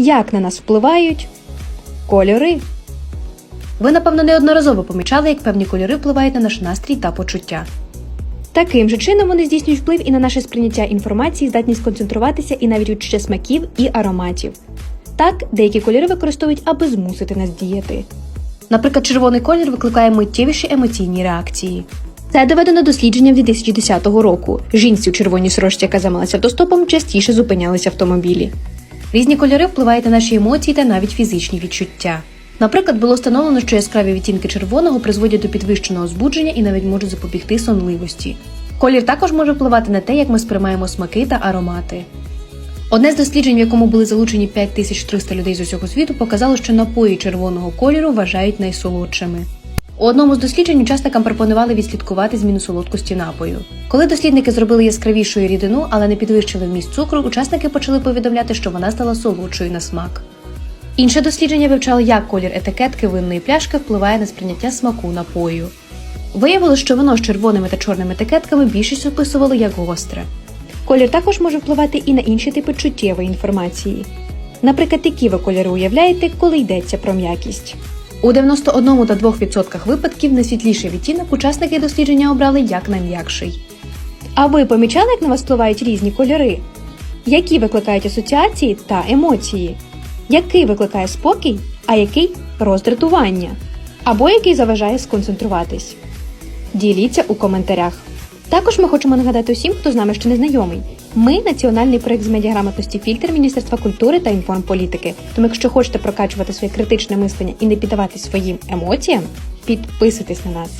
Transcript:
Як на нас впливають кольори? Ви, напевно, неодноразово помічали, як певні кольори впливають на наш настрій та почуття. Таким же чином вони здійснюють вплив і на наше сприйняття інформації, здатність концентруватися і навіть відчуття смаків і ароматів. Так, деякі кольори використовують, аби змусити нас діяти. Наприклад, червоний колір викликає миттєвіші емоційні реакції. Це доведено дослідженням 2010 року. Жінці у червоній сорочці, яка займалася автостопом, частіше зупинялися автомобілі. Різні кольори впливають на наші емоції та навіть фізичні відчуття. Наприклад, було встановлено, що яскраві відтінки червоного призводять до підвищеного збудження і навіть можуть запобігти сонливості. Колір також може впливати на те, як ми сприймаємо смаки та аромати. Одне з досліджень, в якому були залучені 5300 людей з усього світу, показало, що напої червоного кольору вважають найсолодшими. У одному з досліджень учасникам пропонували відслідкувати зміну солодкості напою. Коли дослідники зробили яскравішою рідину, але не підвищили вміст цукру, учасники почали повідомляти, що вона стала солодшою на смак. Інше дослідження вивчало, як колір етикетки винної пляшки впливає на сприйняття смаку напою. Виявилось, що вино з червоними та чорними етикетками більшість описувало як гостре. Колір також може впливати і на інші типи чуттєвої інформації. Наприклад, які ви кольори уявляєте, коли йдеться про м'якість. У 91 та 2% випадків найсвітліший відтінок учасники дослідження обрали як найм'якший. А ви помічали, як на вас впливають різні кольори? Які викликають асоціації та емоції? Який викликає спокій, а який роздратування? Або який заважає сконцентруватись? Діліться у коментарях. Також ми хочемо нагадати усім, хто з нами ще не знайомий. Ми національний проект з медіаграмотності фільтр Міністерства культури та інформполітики. Тому, якщо хочете прокачувати своє критичне мислення і не піддавати своїм емоціям, підписуйтесь на нас.